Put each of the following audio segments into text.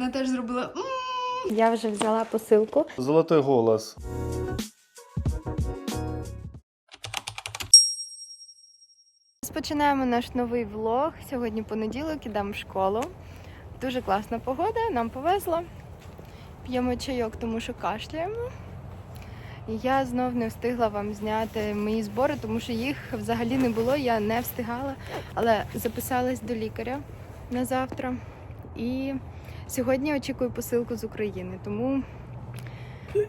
вона теж зробила. «М». Я вже взяла посилку. Золотой голос. Розпочинаємо наш новий влог. Сьогодні понеділок, ідемо в школу. Дуже класна погода, нам повезло. П'ємо чайок, тому що кашляємо. Я знов не встигла вам зняти мої збори, тому що їх взагалі не було, я не встигала, але записалась до лікаря на завтра. І сьогодні очікую посилку з України, тому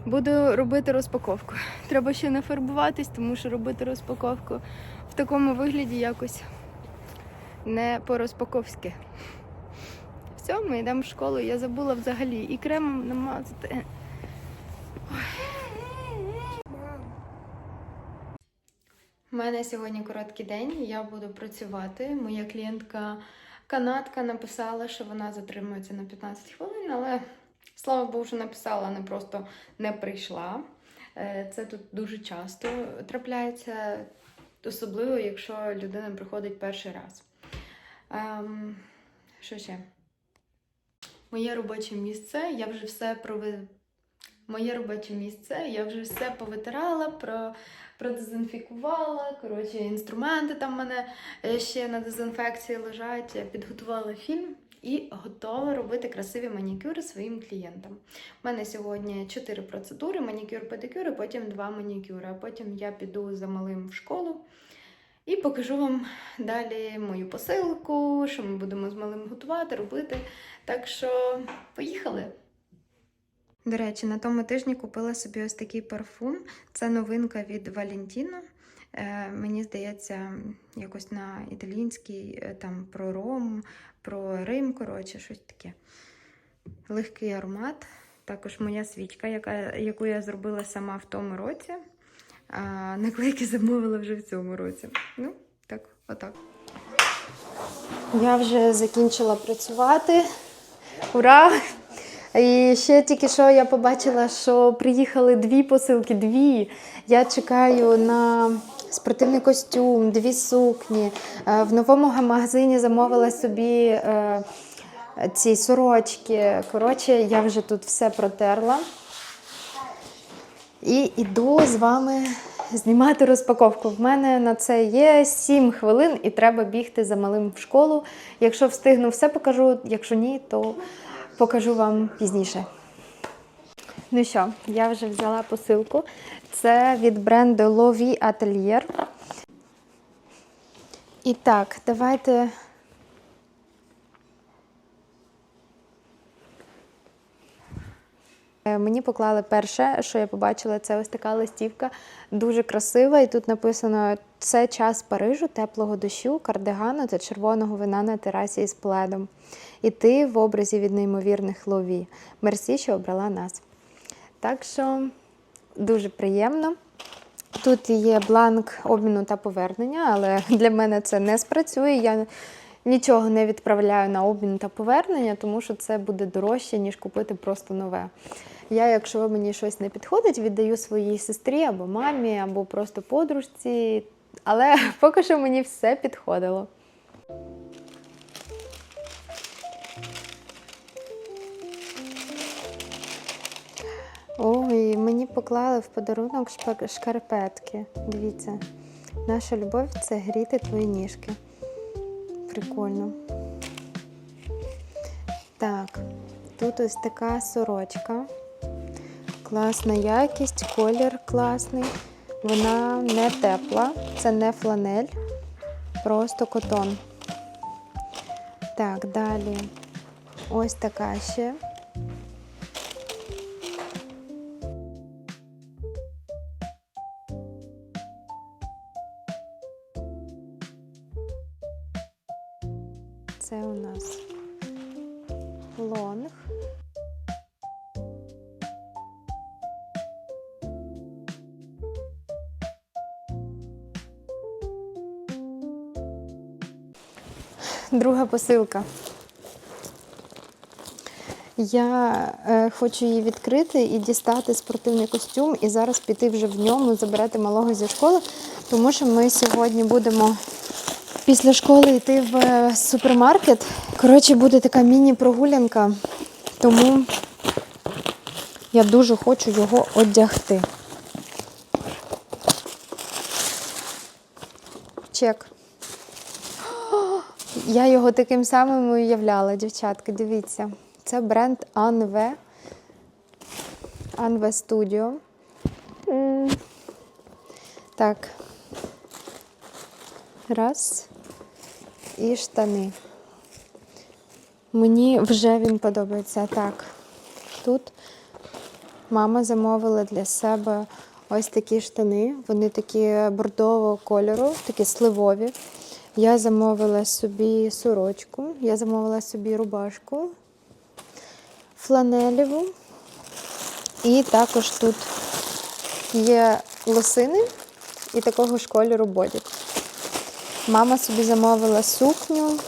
буду робити розпаковку. Треба ще нафарбуватись, тому що робити розпаковку в такому вигляді якось не по-розпаковськи. Все, ми йдемо в школу. Я забула взагалі і кремом намазати. У мене сьогодні короткий день, я буду працювати. Моя клієнтка канадка написала, що вона затримується на 15 хвилин, але слава Богу, що написала, а не просто не прийшла. Е, Це тут дуже часто трапляється, особливо, якщо людина приходить перший раз. Ем, що ще? Моє робоче місце, я вже все прови... Моє робоче місце, я вже все повитирала, про... продезінфікувала. Коротше, інструменти там в мене е, ще на дезінфекції лежать. Підготувала фільм і готова робити красиві манікюри своїм клієнтам. У мене сьогодні 4 процедури: манікюр, педикюр, потім 2 манікюри. А потім я піду за малим в школу і покажу вам далі мою посилку, що ми будемо з малим готувати, робити. Так що поїхали! До речі, на тому тижні купила собі ось такий парфум. Це новинка від. Е, мені здається, якось на італійський, е, там про Ром, про Рим, коротше, щось таке. Легкий аромат. Також моя свічка, яка, яку я зробила сама в тому році. А наклейки замовила вже в цьому році. Ну, так, отак. Я вже закінчила працювати. Ура! І ще тільки що я побачила, що приїхали дві посилки. Дві. Я чекаю на спортивний костюм, дві сукні. Е, В новому магазині замовила собі е, ці сорочки. Коротше, я вже тут все протерла. І йду з вами знімати розпаковку. В мене на це є 7 хвилин і треба бігти за малим в школу. Якщо встигну, все покажу. Якщо ні, то покажу вам пізніше. Ну що, я вже взяла посилку. Це від бренду Lovie Atelier. І так, давайте. Е, Мені поклали перше, що я побачила, це ось така листівка, дуже красива. І тут написано: це час Парижу, теплого дощу, кардигану та червоного вина на терасі із пледом. І ти в образі від неймовірних лові. Мерсі, що обрала нас. Так що дуже приємно. Тут є бланк обміну та повернення, але для мене це не спрацює. Я нічого не відправляю на обмін та повернення, тому що це буде дорожче, ніж купити просто нове. Я, якщо мені щось не підходить, віддаю своїй сестрі або мамі, або просто подружці. Але поки що мені все підходило. Ой, мені поклали в подарунок шкарпетки. Дивіться, наша любов це гріти твої ніжки. Прикольно. Так, тут ось така сорочка. Класна якість, колір класний. Вона не тепла, це не фланель, просто котон. Так, далі. Ось така ще. Лонг. Друга посилка. Я е, хочу її відкрити і дістати спортивний костюм, і зараз піти вже в ньому, забирати малого зі школи, тому що ми сьогодні будемо після школи йти в е, супермаркет. Коротше, буде така міні-прогулянка Тому я дуже хочу його одягти. Чек. Я його таким самим уявляла, дівчатки. Дивіться. Це бренд Anve. Anve Studio. Так. Раз. І штани. Мені вже він подобається. Так. Тут мама замовила для себе ось такі штани. Вони такі бордового кольору, такі сливові. Я замовила собі сорочку, я замовила собі рубашку фланелеву. І також тут є лосини і такого ж кольору бодік. Мама собі замовила сукню.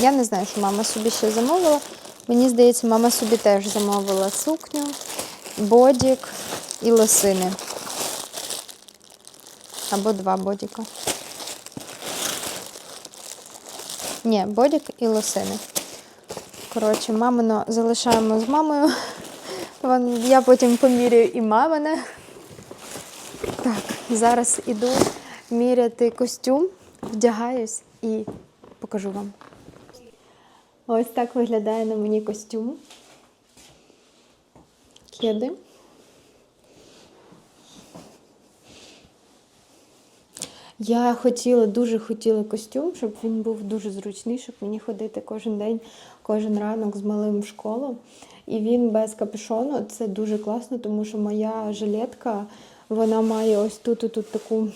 Я не знаю, що мама собі ще замовила. Мені здається, мама собі теж замовила сукню, бодік і лосини. Або два бодіка. Ні, бодік і лосини. Коротше, мамино залишаємо з мамою. Я потім поміряю і мамине. Так, зараз іду міряти костюм, вдягаюсь і покажу вам. Ось так виглядає на мені костюм. Кеди. Я хотіла, дуже хотіла костюм, щоб він був дуже зручний, щоб мені ходити кожен день, кожен ранок з малим в школу. І він без капюшону. Це дуже класно, тому що моя жилетка, вона має ось тут і тут таку,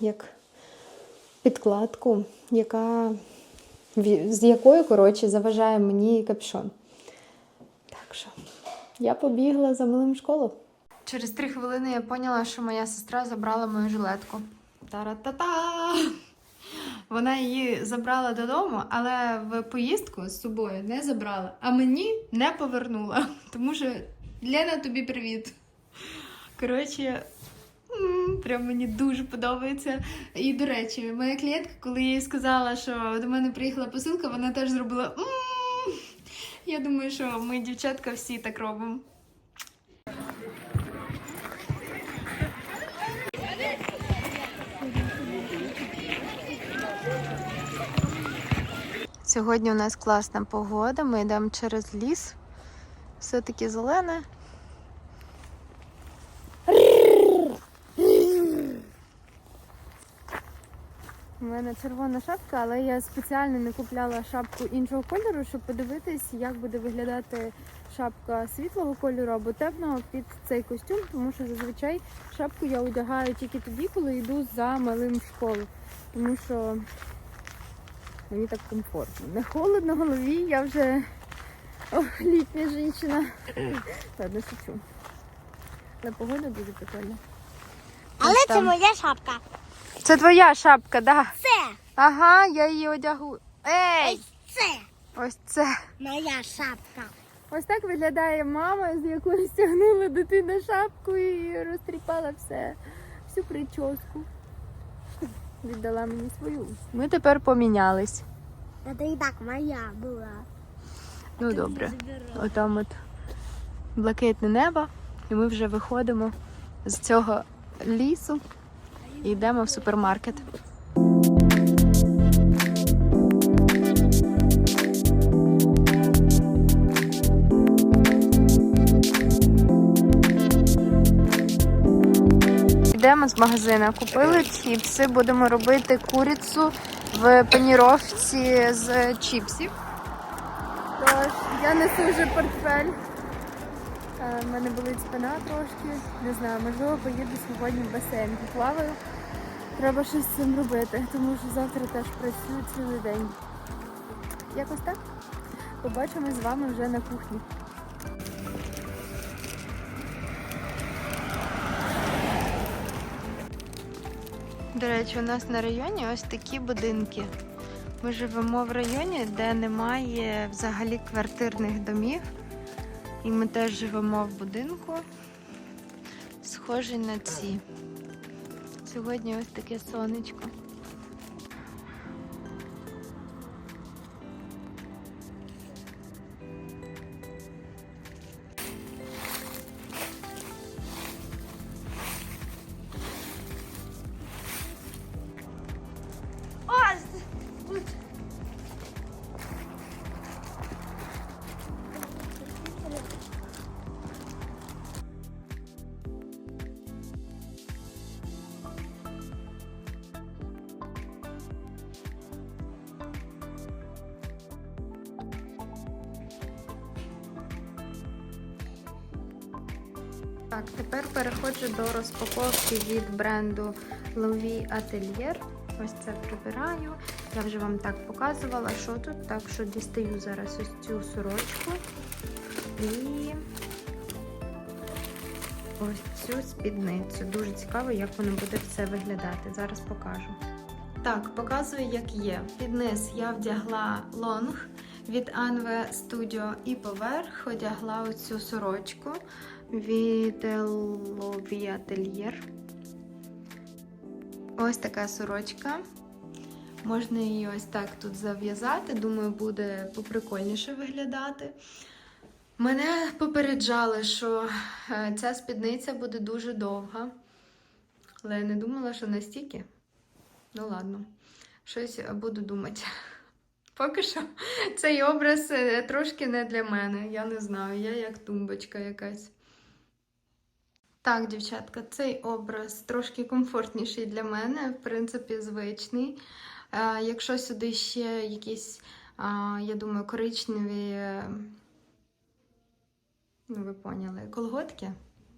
як підкладку, яка, з якої, коротше, заважає мені капюшон. Так що я побігла за малим в школу. Через три хвилини я поняла, що моя сестра забрала мою жилетку. Та-ра-та-та! Вона її забрала додому, але в поїздку з собою не забрала, а мені не повернула. Тому що Лена, тобі привіт. Коротше, прям мені дуже подобається. І до речі, моя клієнтка, коли їй сказала, що до мене приїхала посилка, вона теж зробила. Я думаю, що ми, дівчатка, всі так робимо. Сьогодні у нас класна погода. Ми йдемо через ліс. Все таке зелене. У мене червона шапка, але я спеціально не купляла шапку іншого кольору, щоб подивитись, як буде виглядати шапка світлого кольору або темного під цей костюм, тому що зазвичай шапку я одягаю тільки тоді, коли йду за малим в школу. Тому що Мені так комфортно. Не холодно голові, я вже О, літня жінка. Ладно, шучу. Але погода дуже прикольна. Але це моя шапка. Це твоя шапка, да? Це, Ага, я її одягу. Ей! це Ось це. моя шапка. Ось так виглядає мама, з якої стягнула дитина шапку і розтріпала все, всю прическу. Віддала мені свою. Ми тепер помінялись. Це і так моя була. Ну добре. Отам от блакитне небо, і ми вже виходимо з цього лісу і йдемо в супермаркет. Йдемо з магазину, купили чіпси, будемо робити курицю в паніровці з чіпсів. Тож, я несу вже портфель. Е, в мене болить спина трошки. Не знаю, можливо, поїду сьогодні в басейн поплаваю. Треба щось з цим робити, тому що завтра теж працюю цілий день. Якось так. Побачимось з вами вже на кухні. До речі, у нас на районі ось такі будинки. Ми живемо в районі, де немає взагалі квартирних домів. І ми теж живемо в будинку, схожий на ці. Сьогодні ось таке сонечко. Так, тепер переходжу до розпаковки від бренду Louis Atelier. Ось це прибираю. Я вже вам так показувала, що тут. Так що дістаю зараз ось цю сорочку і ось цю спідницю. Дуже цікаво, як воно буде все виглядати. Зараз покажу. Так, показую, як є. Під низ я вдягла лонг від Anve Studio і поверх одягла оцю сорочку від Atelier. Ось така сорочка. Можна її ось так тут зав'язати. Думаю, буде поприкольніше виглядати. Мене попереджали, що е, ця спідниця буде дуже довга. Але я не думала, що настільки. Ну ладно, щось буду думати. Поки що цей образ е, трошки не для мене. Я не знаю, я як тумбочка якась. Так, дівчатка, цей образ трошки комфортніший для мене, в принципі, звичний. Е, якщо сюди ще якісь, я думаю, коричневі, ну ви поняли, колготки,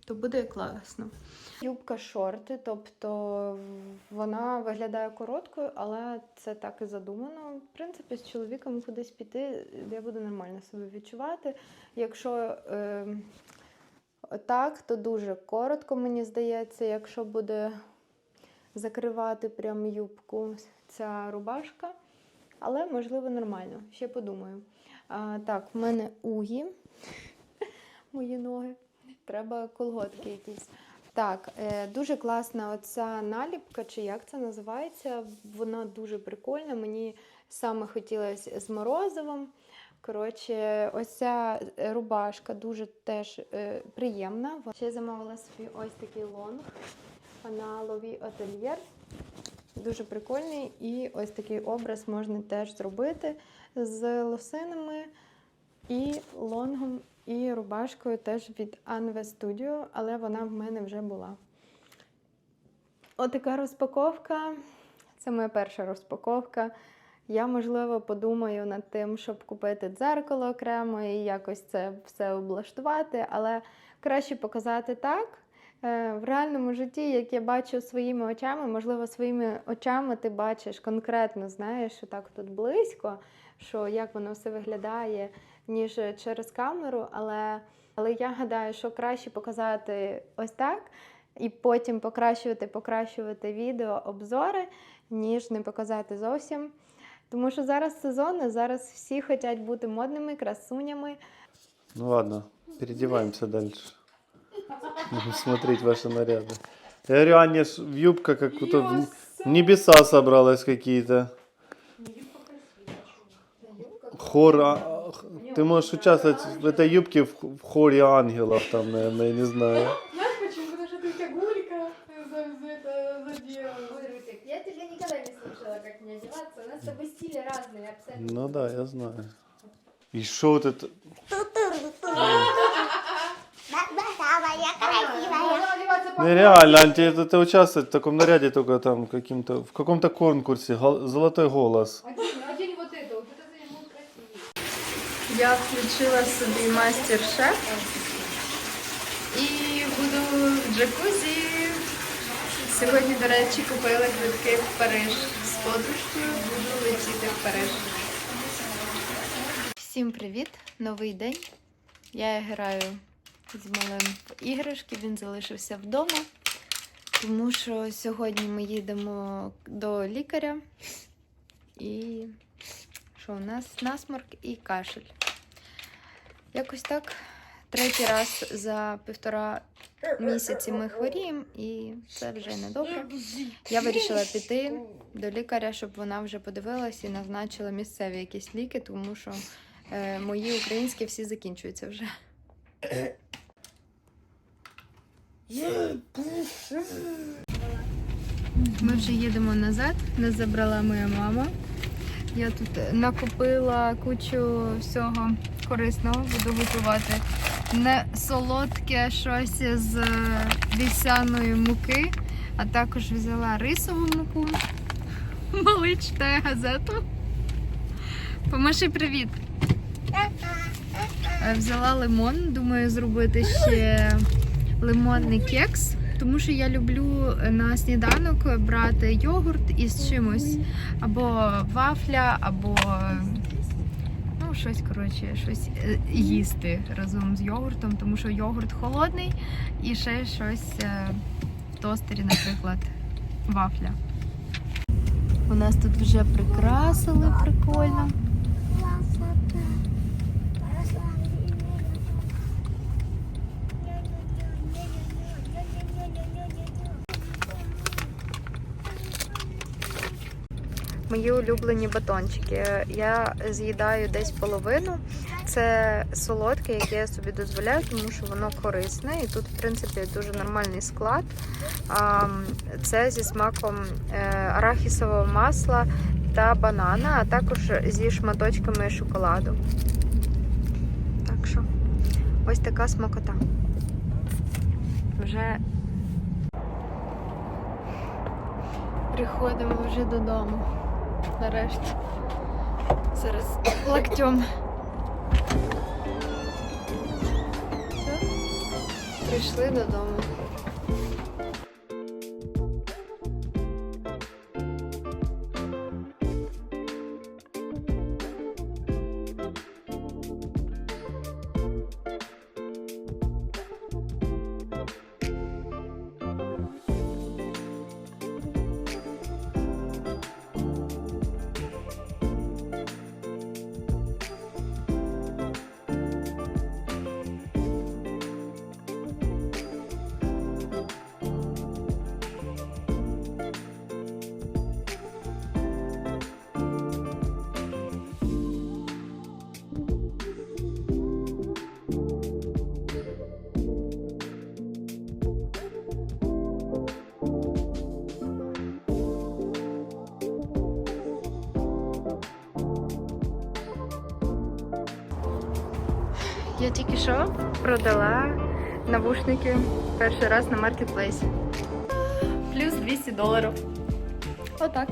то буде класно. Юбка шорти, тобто вона виглядає короткою, але це так і задумано. В принципі, з чоловіком кудись піти, я буду нормально себе відчувати. Якщо е, так, то дуже коротко, мені здається, якщо буде закривати прям юбку ця рубашка. Але можливо нормально, ще подумаю. А, так, в мене угі, мої ноги. Треба колготки якісь. Так, е, дуже класна оця наліпка, чи як це називається. Вона дуже прикольна. Мені саме хотілося з морозивом. Коротше, ось ця рубашка дуже теж е, приємна. Ще замовила собі ось такий лонг на Lovie Atelier. Дуже прикольний. І ось такий образ можна теж зробити з лосинами і лонгом, і рубашкою теж від Anve Studio, але вона в мене вже була. Отака розпаковка. Це моя перша розпаковка. Я, можливо, подумаю над тим, щоб купити дзеркало окремо і якось це все облаштувати, але краще показати так. Е, В реальному житті, як я бачу своїми очами, можливо, своїми очами ти бачиш конкретно, знаєш, що так тут близько, що як воно все виглядає, ніж через камеру. Але, але я гадаю, що краще показати ось так, і потім покращувати, покращувати відео, обзори, ніж не показати зовсім. Тому що зараз сезон, і зараз всі хочуть бути модними, красунями. Ну ладно, переодеваемся дальше. Будем смотреть ваши наряды. Я говорю, Аня ж в юбка как будто в в небеса собралась какие-то. Хор, а- х- ты можешь участвовать в этой юбке в, в хоре ангелов там, наверное, я не знаю. Ну да, я знаю. И что вот это? Баба, я красивая. Можно одеваться по Нереально, Анти, это ты участвовать в таком наряде только там каким-то, в каком-то конкурсе, гол- золотой голос. Одень, одень вот это, вот это ему красивее. Я включила собі мастер-шеф і буду в джакузі. Сьогодні, до речі, купили квитки в Париж з подружкою. Буду летіти в Париж. Всім привіт! Новий день. Я граю з малим в іграшки, він залишився вдома, тому що сьогодні ми їдемо до лікаря. І що у нас насморк і кашель. Якось так. Третій раз за півтора місяці ми хворіємо, і це вже не добре. Я вирішила піти до лікаря, щоб вона вже подивилась і назначила місцеві якісь ліки, тому що е, мої українські всі закінчуються вже. Ми вже їдемо назад, нас забрала моя мама. Я тут накупила кучу всього корисного, буду готувати. Не солодке щось з вівсяної муки, а також взяла рисову муку. Малий читає газету. Помаши привіт. Е, Взяла лимон, думаю, зробити ще лимонний кекс, тому що я люблю на сніданок брати йогурт із чимось, або вафля, або ну, щось коротше, щось е, їсти разом з йогуртом, тому що йогурт холодний і ще щось е, в тостері, наприклад, вафля. У нас тут вже прикрасили прикольно. Мої улюблені батончики. Я з'їдаю десь половину. Це солодке, яке я собі дозволяю, тому що воно корисне. І тут, в принципі, дуже нормальний склад. Це зі смаком е, арахісового масла та банана, а також зі шматочками шоколаду. Так що, ось така смакота. Вже приходимо вже додому. Нарешті. Зараз локтем. Все. Прийшли додому. Я тільки що продала навушники перший раз на маркетплейсі. Плюс 200 доларів. Отак.